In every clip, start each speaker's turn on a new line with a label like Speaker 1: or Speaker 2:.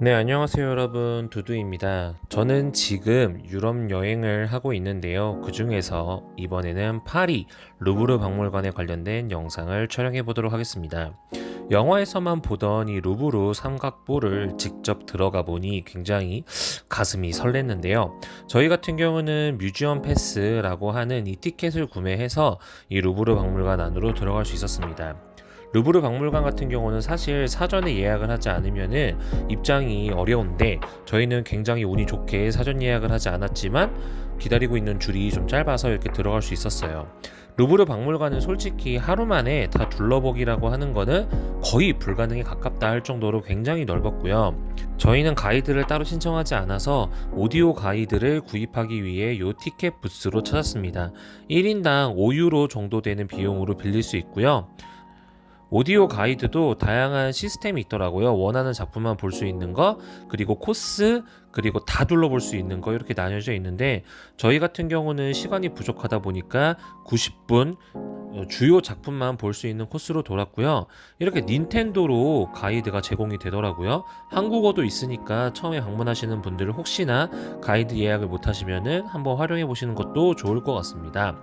Speaker 1: 네, 안녕하세요, 여러분. 두두입니다. 저는 지금 유럽 여행을 하고 있는데요. 그 중에서 이번에는 파리 루브르 박물관에 관련된 영상을 촬영해 보도록 하겠습니다. 영화에서만 보던 이 루브르 삼각보를 직접 들어가 보니 굉장히 가슴이 설렜는데요. 저희 같은 경우는 뮤지엄 패스라고 하는 이 티켓을 구매해서 이 루브르 박물관 안으로 들어갈 수 있었습니다. 루브르 박물관 같은 경우는 사실 사전에 예약을 하지 않으면은 입장이 어려운데 저희는 굉장히 운이 좋게 사전 예약을 하지 않았지만 기다리고 있는 줄이 좀 짧아서 이렇게 들어갈 수 있었어요. 루브르 박물관은 솔직히 하루 만에 다 둘러보기라고 하는 거는 거의 불가능에 가깝다 할 정도로 굉장히 넓었고요. 저희는 가이드를 따로 신청하지 않아서 오디오 가이드를 구입하기 위해 요 티켓 부스로 찾았습니다. 1인당 5유로 정도 되는 비용으로 빌릴 수 있고요. 오디오 가이드도 다양한 시스템이 있더라고요. 원하는 작품만 볼 수 있는 거, 그리고 코스, 그리고 다 둘러볼 수 있는 거 이렇게 나뉘어져 있는데 저희 같은 경우는 시간이 부족하다 보니까 90분 어, 주요 작품만 볼 수 있는 코스로 돌았고요. 이렇게 닌텐도로 가이드가 제공이 되더라고요. 한국어도 있으니까 처음에 방문하시는 분들 혹시나 가이드 예약을 못 하시면은 한번 활용해 보시는 것도 좋을 것 같습니다.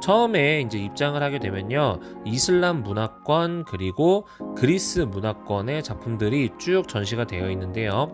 Speaker 1: 처음에 이제 입장을 하게 되면요. 이슬람 문화권 그리고 그리스 문화권의 작품들이 쭉 전시가 되어 있는데요.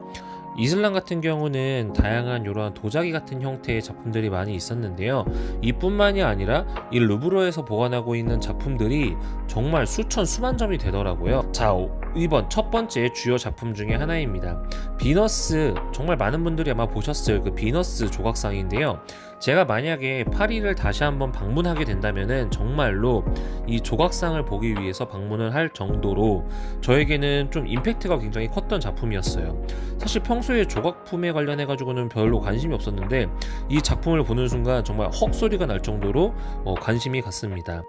Speaker 1: 이슬람 같은 경우는 다양한 이러한 도자기 같은 형태의 작품들이 많이 있었는데요. 이뿐만이 아니라 이 루브르에서 보관하고 있는 작품들이 정말 수천 수만 점이 되더라고요. 자, 이번 첫 번째 주요 작품 중에 하나입니다. 비너스 정말 많은 분들이 아마 보셨을 그 비너스 조각상인데요. 제가 만약에 파리를 다시 한번 방문하게 된다면은 정말로 이 조각상을 보기 위해서 방문을 할 정도로 저에게는 좀 임팩트가 굉장히 컸던 작품이었어요. 사실 평소에 조각품에 관련해 가지고는 별로 관심이 없었는데 이 작품을 보는 순간 정말 헉 소리가 날 정도로 어, 관심이 갔습니다.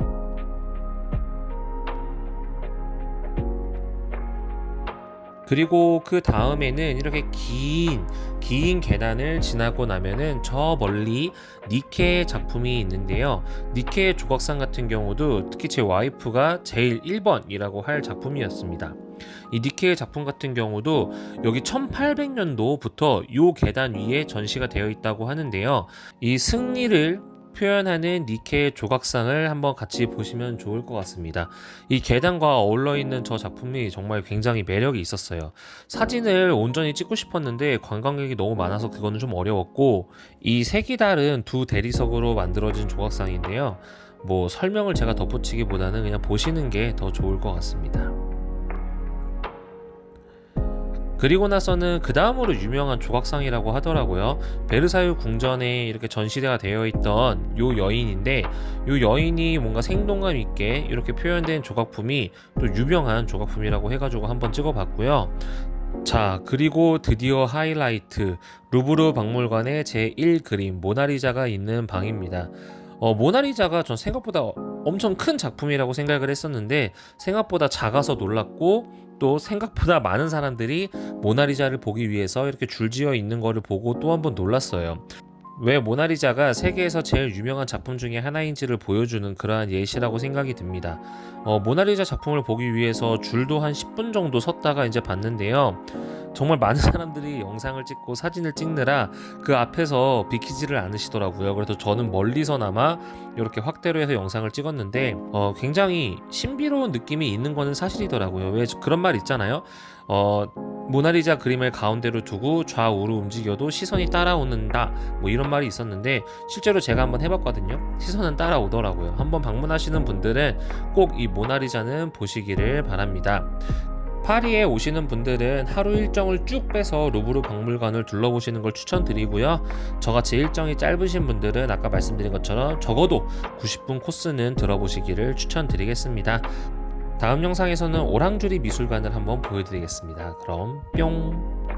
Speaker 1: 그리고 그 다음에는 이렇게 긴, 긴 계단을 지나고 나면은 저 멀리 니케의 작품이 있는데요. 니케의 조각상 같은 경우도 특히 제 와이프가 제일 1번이라고 할 작품이었습니다. 이 니케의 작품 같은 경우도 여기 1800년도부터 요 계단 위에 전시가 되어 있다고 하는데요. 이 승리를 표현하는 니케의 조각상을 한번 같이 보시면 좋을 것 같습니다. 이 계단과 어울러 있는 저 작품이 정말 굉장히 매력이 있었어요. 사진을 온전히 찍고 싶었는데 관광객이 너무 많아서 그거는 좀 어려웠고 이 색이 다른 두 대리석으로 만들어진 조각상인데요. 뭐 설명을 제가 덧붙이기보다는 그냥 보시는 게 더 좋을 것 같습니다. 그리고 나서는 그 다음으로 유명한 조각상이라고 하더라고요. 베르사유 궁전에 이렇게 전시대가 되어 있던 요 여인인데 요 여인이 뭔가 생동감 있게 이렇게 표현된 조각품이 또 유명한 조각품이라고 해가지고 한번 찍어봤고요. 자, 그리고 드디어 하이라이트 루브르 박물관의 제1 그림 모나리자가 있는 방입니다. 어, 모나리자가 전 생각보다 엄청 큰 작품이라고 생각을 했었는데 생각보다 작아서 놀랐고 또 생각보다 많은 사람들이 모나리자를 보기 위해서 이렇게 줄지어 있는 거를 보고 또 한 번 놀랐어요. 왜 모나리자가 세계에서 제일 유명한 작품 중에 하나인지를 보여주는 그러한 예시라고 생각이 듭니다. 어, 모나리자 작품을 보기 위해서 줄도 한 10분 정도 섰다가 이제 봤는데요. 정말 많은 사람들이 영상을 찍고 사진을 찍느라 그 앞에서 비키지를 않으시더라고요. 그래서 저는 멀리서나마 이렇게 확대로 해서 영상을 찍었는데 어, 굉장히 신비로운 느낌이 있는 거는 사실이더라고요. 왜 그런 말 있잖아요. 어, 모나리자 그림을 가운데로 두고 좌우로 움직여도 시선이 따라오는다. 뭐 이런 말이 있었는데 실제로 제가 한번 해봤거든요. 시선은 따라오더라고요. 한번 방문하시는 분들은 꼭 이 모나리자는 보시기를 바랍니다. 파리에 오시는 분들은 하루 일정을 쭉 빼서 루브르 박물관을 둘러보시는 걸 추천드리고요. 저같이 일정이 짧으신 분들은 아까 말씀드린 것처럼 적어도 90분 코스는 들어보시기를 추천드리겠습니다. 다음 영상에서는 오랑주리 미술관을 한번 보여드리겠습니다. 그럼 뿅!